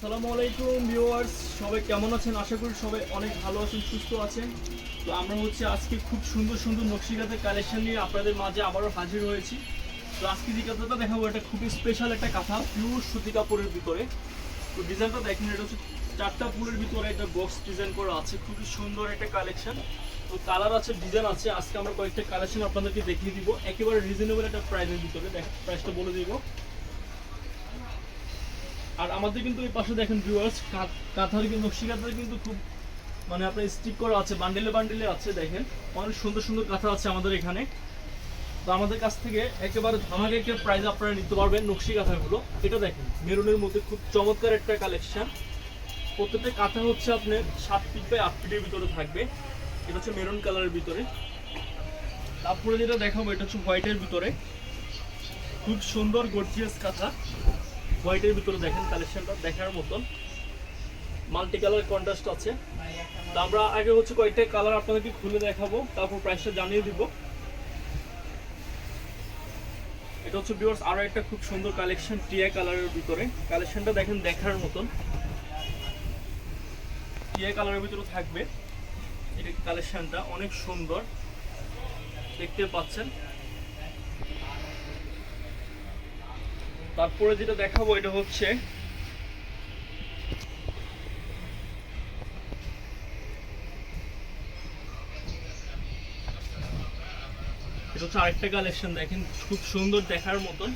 আসসালামু আলাইকুম ভিউয়ার্স, সবাই কেমন আছেন? আশা করি সবাই অনেক ভালো আছেন, সুস্থ আছেন। তো আমরা হচ্ছে আজকে খুব সুন্দর সুন্দর নকশিকাতের কালেকশন নিয়ে আপনাদের মাঝে আবারও হাজির হয়েছি। তো আজকে যে কাঁথাটা দেখাবো, এটা খুবই স্পেশাল একটা কাঁথা পিওর সুতি কাপড়ের ভিতরে। তো ডিজাইনটা দেখেন, এটা হচ্ছে চারটা ফুলের ভিতরে একটা বক্স ডিজাইন করা আছে, খুবই সুন্দর একটা কালেকশন তো কালার আছে ডিজাইন আছে, আজকে আমরা কয়েকটা কালেকশন আপনাদেরকে দেখিয়ে দিব। একেবারে রিজনেবল একটা প্রাইসের ভিতরে। দেখ প্রাইসটা বলে দিব। আর আমাদের কিন্তু এই পাশে দেখেন ভিউয়ার্স কাঁথার কিন্তু নকশি কাঁথার কিন্তু খুব মানে আপনার স্টিক করা আছে বান্ডেলে বান্ডেলে আছে, দেখেন। অনেক সুন্দর সুন্দর কাঁথা আছে আমাদের এখানে। তো আমাদের কাছ থেকে একেবারে ধামাকে একটা প্রাইস আপনারা নিতে পারবেন নকশি কাঁথাগুলো এটা দেখেন, মেরুনের মধ্যে খুব চমৎকার একটা কালেকশন প্রত্যেকটা কাঁথা হচ্ছে আপনার সাত ফিট বাই আট ফিটের ভিতরে থাকবে। এটা হচ্ছে মেরুন কালারের ভিতরে। তারপরে যেটা দেখাবো, এটা হচ্ছে হোয়াইটের ভিতরে। খুব সুন্দর গর্জিয়াস কাঁথা। হোয়াইটের ভিতরে দেখেন কালেকশনটা দেখার মতন। মাল্টি কালার কন্ট্রাস্ট আছে। তো আমরা আগে হচ্ছে কয়েকটা কালার আপনাদেরকে খুলে দেখাবো, তারপর প্রাইসটা জানিয়ে দিব। এটা হচ্ছে ভিউয়ার্স আরও একটা খুব সুন্দর কালেকশন টিয়া কালারের ভিতরে। কালেকশনটা দেখেন দেখার মতন। টিয়া কালারের ভিতরে থাকবে। এটা কালেকশনটা অনেক সুন্দর। দেখতে পাচ্ছেন। তারপরে যেটা দেখাবো এটা হচ্ছে এটা আরেকটা কালেকশন দেখেন, খুব সুন্দর দেখার মতন।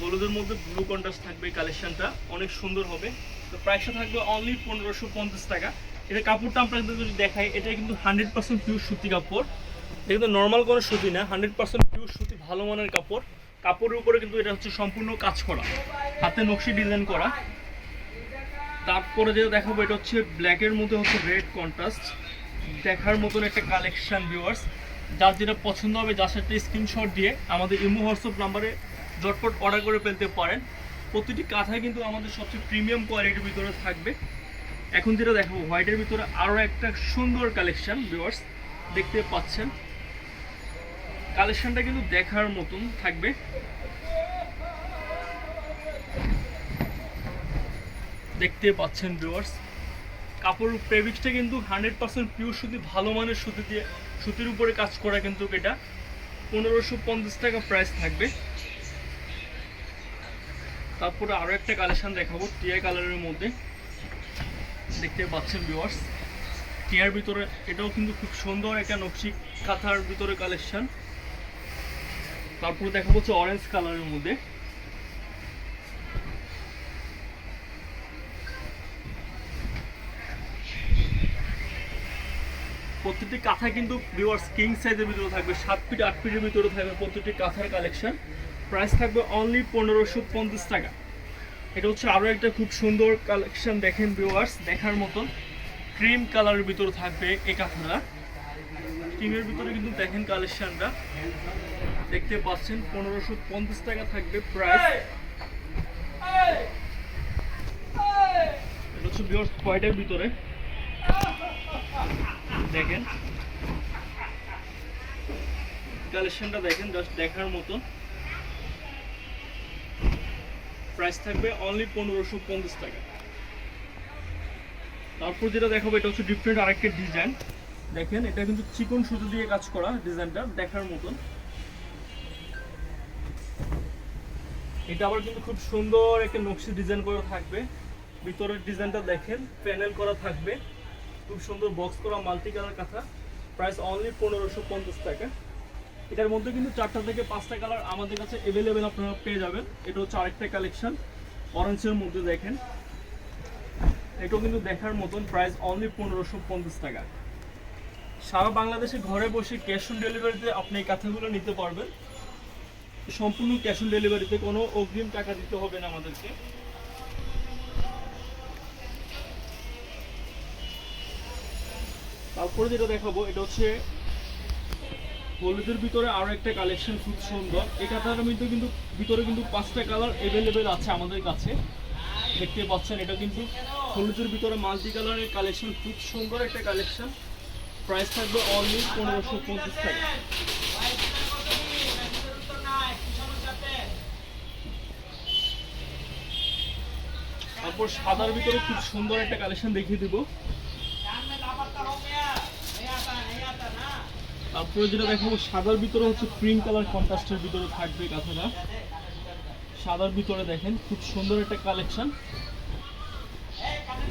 হলুদের মধ্যে ব্লু কন্ট্রাস্ট থাকবে কালেকশনটা অনেক সুন্দর হবে। তো প্রাইসটা থাকবে অনলি পনেরোশো পঞ্চাশ টাকা। এটা কাপড়টা আপনাদের যদি দেখাই, এটা কিন্তু হান্ড্রেড পার্সেন্ট পিওর সুতি কাপড়। এটা কিন্তু নর্মাল কোনো সুতি না হান্ড্রেড পার্সেন্ট পিওর সুতি, ভালো মানের কাপড়। কাপড়ের উপরে কিন্তু এটা হচ্ছে সম্পূর্ণ কাজ করা। হাতে নকশি ডিজাইন করা। তারপরে যেটা দেখাবো, এটা হচ্ছে ব্ল্যাকের মধ্যে হচ্ছে রেড কন্ট্রাস্ট দেখার মতন একটা কালেকশন ভিউয়ার্স যার যেটা পছন্দ হবে যার সাথে স্ক্রিনশট দিয়ে আমাদের ইমো হোয়াটসঅ্যাপ নাম্বারে ঝটপট অর্ডার করে ফেলতে পারেন। প্রতিটি কাঁথায় কিন্তু আমাদের সবচেয়ে প্রিমিয়াম কোয়ালিটির ভিতরে থাকবে। এখন যেটা দেখাবো হোয়াইটের ভিতরে আরও একটা সুন্দর কালেকশন ভিউয়ার্স দেখতে পাচ্ছেন। কালেকশনটা কিন্তু দেখার মতন থাকবে। দেখতে পাচ্ছেন ভিউয়ার্স কাপড় ফেব্রিক্সটা কিন্তু হান্ড্রেড পার্সেন্ট পিওর সুতি, ভালো মানের সুতি দিয়ে, সুতির উপরে কাজ করা কিন্তু এটা। পনেরোশো পঞ্চাশ টাকা প্রাইস থাকবে। তারপরে আরও একটা কালেকশন দেখাবো টিয়ার কালারের মধ্যে। দেখতে পাচ্ছেন ভিউয়ার্স টিয়ার ভিতরে, এটাও কিন্তু খুব সুন্দর একটা নকশি কাঁথার ভিতরে কালেকশন তারপরে দেখা হচ্ছে অরেঞ্জ কালারের মধ্যে। প্রত্যেকটি কাঁথা কিন্তু ভিউয়ার্স কিং সাইজের ভিতরে থাকবে, সাত ফিট আট ফিটের ভিতরে থাকবে প্রত্যেকটি কাঁথার কালেকশন প্রাইস থাকবে অনলি পনেরোশো পঞ্চাশ টাকা। এটা হচ্ছে আরও একটা খুব সুন্দর কালেকশন দেখেন ভিউয়ার্স দেখার মতন। ক্রিম কালারের ভিতরে থাকবে এই কাঁথাটা। ক্রিমের ভিতরে কিন্তু দেখেন কালেকশনটা। দেখতে পাচ্ছেন, পনেরোশো পঞ্চাশ টাকা থাকবে প্রাইস এটা হচ্ছে হোয়াইটের ভিতরে। দেখেন। কালেকশনটা দেখেন জাস্ট দেখার মতো। প্রাইস থাকবে অনলি পনেরোশো পঞ্চাশ টাকা। তারপর যেটা দেখাবো, এটা হচ্ছে ডিফারেন্ট আরেকটা ডিজাইন দেখেন, এটা কিন্তু চিকন সুতো দিয়ে কাজ করা ডিজাইনটা দেখার মতন। এটা আবার কিন্তু খুব সুন্দর একটা নকশি ডিজাইন করা থাকবে। ভিতরের ডিজাইনটা দেখেন প্যানেল করা থাকবে। খুব সুন্দর বক্স করা মাল্টি কালার কাঁথা। প্রাইস অনলি পনেরোশো পঞ্চাশ টাকা। এটার মধ্যে কিন্তু চারটা থেকে পাঁচটা কালার আমাদের কাছে অ্যাভেলেবেল আপনারা পেয়ে যাবেন। এটা হচ্ছে আরেকটা কালেকশন অরেঞ্জের মধ্যে দেখেন। এটাও কিন্তু দেখার মতন প্রাইস অনলি পনেরোশো পঞ্চাশ টাকা। সারা বাংলাদেশে ঘরে বসে ক্যাশ অন ডেলিভারিতে আপনি এই কাঁথাগুলো নিতে পারবেন। সম্পূর্ণ ক্যাশ অন ডেলিভারিতে কোনো অগ্রিম টাকা দিতে হবে না আমাদেরকে। তারপরে যেটা দেখাবো, এটা হচ্ছে হলুদের ভিতরে আরও একটা কালেকশন খুব সুন্দর। এই কাঁথাটার মধ্যে কিন্তু, ভিতরে কিন্তু পাঁচটা কালার অ্যাভেলেবেল আছে আমাদের কাছে। দেখতে পাচ্ছেন, এটা কিন্তু হলুদের ভিতরে মাল্টি কালারের কালেকশন, খুব সুন্দর একটা কালেকশন। প্রাইস থাকবে অনলি পনেরোশো পঁচিশ টাকা। তারপর সাদার ভিতরে খুব সুন্দর একটা কালেকশন দেখিয়ে দিব। তারপরে যেটা দেখাবো, সাদার ভিতরে হচ্ছে ক্রিম কালার কন্ট্রাস্টের ভিতরে থাকবে কাঁথাটা সাদার ভিতরে দেখেন, খুব সুন্দর একটা কালেকশন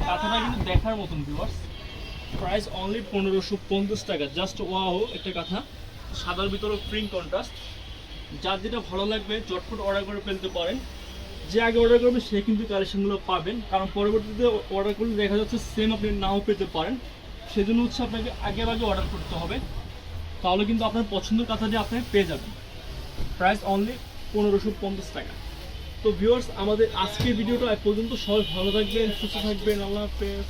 কাঁথাটা কিন্তু দেখার মতন ভিউয়ার্স প্রাইস অনলি পনেরোশো পঞ্চাশ টাকা জাস্ট ওয়াও একটা কথা। সাদার ভিতরে প্রিন্ট কন্ট্রাস্ট যার যেটা ভালো লাগবে, চটপট অর্ডার করে ফেলতে পারেন। যে আগে অর্ডার করবে, সে কিন্তু কালেকশনগুলো পাবেন। কারণ পরবর্তীতে অর্ডার করলে দেখা যাচ্ছে সেম আপনি নাও পেতে পারেন। সেজন্য হচ্ছে আপনাকে আগে আগে অর্ডার করতে হবে। তাহলে কিন্তু আপনার পছন্দের কাঁথাটি আপনি পেয়ে যাবেন। প্রাইস অনলি পনেরোশো পঞ্চাশ টাকা। তো ভিউয়ার্স আমাদের আজকের ভিডিওটা পর্যন্ত। সবাই ভালো থাকবেন সুস্থ থাকবেন। আল্লাহ হাফেজ।